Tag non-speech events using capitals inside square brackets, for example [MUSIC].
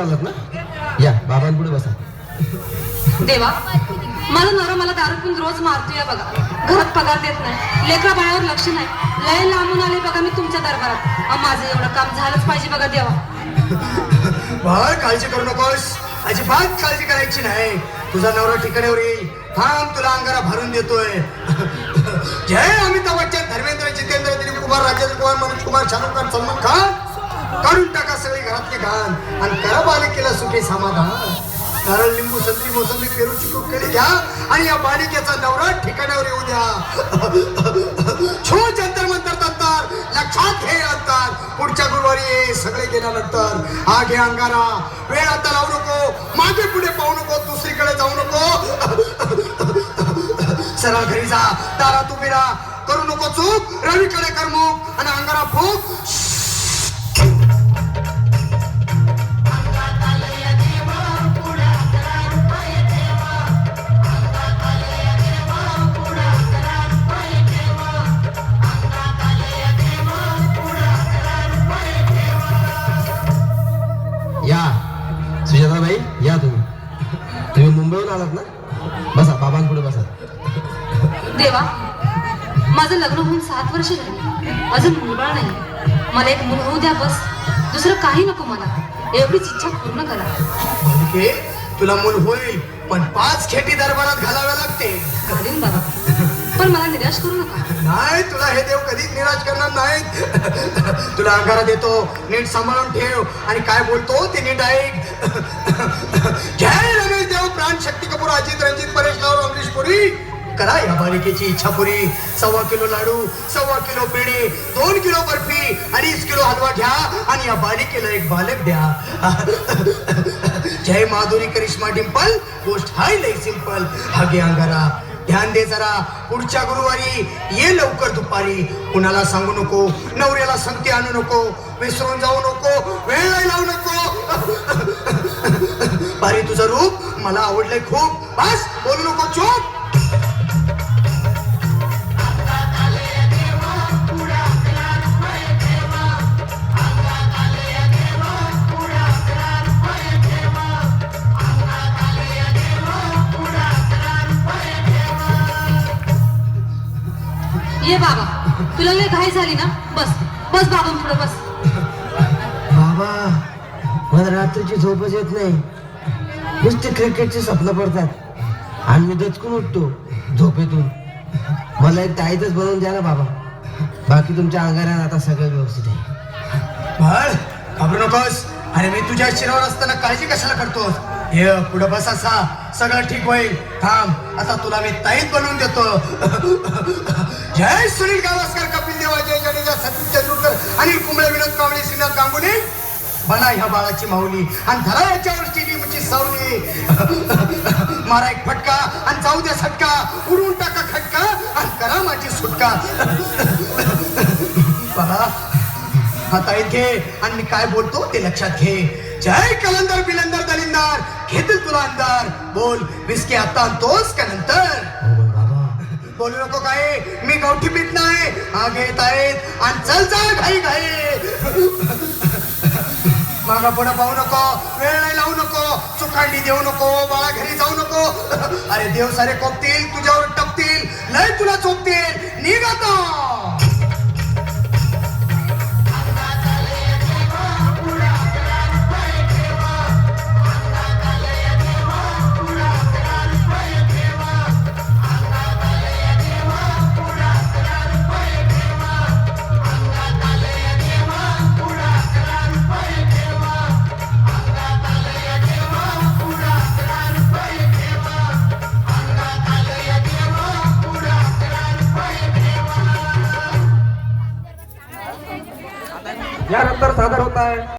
आलात ना? या बाबांपुढे बसा. देवा मला नवरा मला दारू पिऊन रोज मारतोय बघा. घरात पगार देत नाही. लेकरा बाळावर लक्ष नाही. लय लांबून आले बघा मी तुमच्या दरबारात. माझं एवढं काम झालंच पाहिजे बघा देवा. बाळ काळजी करू नकोस. अजिबात काळजी करायची नाही. तुझा नवरा ठिकाण्यावर येईल. थांब तुला अंगारा भरून देतोय. जय अमिताभ बच्चन. धर्मेंद्र जितेंद्र दिलीप कुमार राजेंद्र कुमार मनोज कुमार शाहरुख खान सलमान खान. काढून टाका सगळे घरातले घाण आणि करा बालिकेला सुखी समाधान. कारण लिंबू संत्री मोसंबी पेरूची कुकडी घ्या आणि या बालिकेचा नवरा ठिकाणावर येऊ द्या. [LAUGHS] छो जंतर मंतर तंतर. लक्षात घे अंतर. पुढच्या गुरुवारी ये सगळे गेल्यानंतर. हा घे अंगारा. वेळ आता लावू नको. मागे पुढे पाहू नको. दुसरीकडे जाऊ नको. [LAUGHS] सरळ घरी जा. दारात उभी राहा. करू नको चूक. या तुम्ही. तुम्ही मुंबईहून आलात ना? बसा बाबांपुढे बसा. देवा माझं लग्न होऊन सात वर्ष झाली. अजून मुलबाळ नाही. मला एक मुल होऊ द्या बस. दुसरं काही नको मला. एवढीच इच्छा पूर्ण करा. बालिके तुला मूल होईल पण पाच खेटी दरबारात घालाव्या लागते. बाबा. पण मला निराश करू नका. नाही तुला हे देव कधीच निराश करणार नाहीत. तुला अंगारा देतो. नीट सांभाळून ठेव. आणि काय बोलतो ते नीट ऐक. [LAUGHS] जय रमेश देव. प्राण शक्ती कपूर अजित रंजित परेश राव अमरीश पुरी. करा या बालिकेची इच्छा पुरी. सव्वा किलो लाडू सव्वा किलो पेढे दोन किलो बर्फी अडीच किलो हलवा घ्या आणि या बालिकेला एक बालक द्या. [LAUGHS] जय माधुरी करिश्मा डिंपल. गोष्ट हाय लय सिंपल. हगे अंगारा. ध्यान दे जरा. पुढच्या गुरुवारी ये लवकर दुपारी. कुणाला सांगू नको. नवऱ्याला संगती आणू नको. विसरून जाऊ नको. वेळ नाही लावू नको. [LAUGHS] बारी तुझं रूप मला आवडलंय खूप. बस बोलू नको चोप. ये बाबा तुला लय घाई झाली ना? बस बस बाबा पुढे बस. बाबा मला रात्रीची झोपच येत नाही. नुसते क्रिकेटचे स्वप्न पडतात. आणि मी दचकून उठतो झोपेतून. मला एक ताईतच बनवून द्या ना बाबा. बाकी तुमच्या अंगारात आता सगळं व्यवस्थित आहे. बाळ घाबरू नकोस. अरे मी तुझ्या शिरावर असताना काळजी कशाला करतोस? ये पुढं बस असा. सगळं ठीक होईल. थांब. आता तुला मी ताईत बनवून देतो. [LAUGHS] जय सुनील गावस्कर कपिल देवा जय जडेजा सचिन तेंडुलकर अनिल कुंबळे विनोद कावळे सिन्हा गांगुली. बना ह्या बाळाची माऊली आणि धरा याच्यावर चिलीमची सावली. [LAUGHS] मारा एक फटका आणि जाऊ द्या सटका. उडून टाका खटका आणि करा माझी सुटका. [LAUGHS] बघा आता घे आणि मी काय बोलतो ते लक्षात घे. जय कलंदर बिलंदर दलिंदर घेतील तुला अंदर बोल विस्की आता आणतोस का नंतर? हो बोलू नको काय मी गावठी पीत नाही. हा घेत आहेत आणि चल चल घाई घाई. मागा पुढे पाहू नको. वेळ नाही लावू नको. चुकांडी देऊ नको. बाळा घरी जाऊ नको. अरे देव सारे कोपतील तुझ्यावर. यानंतर सादर होत आहे.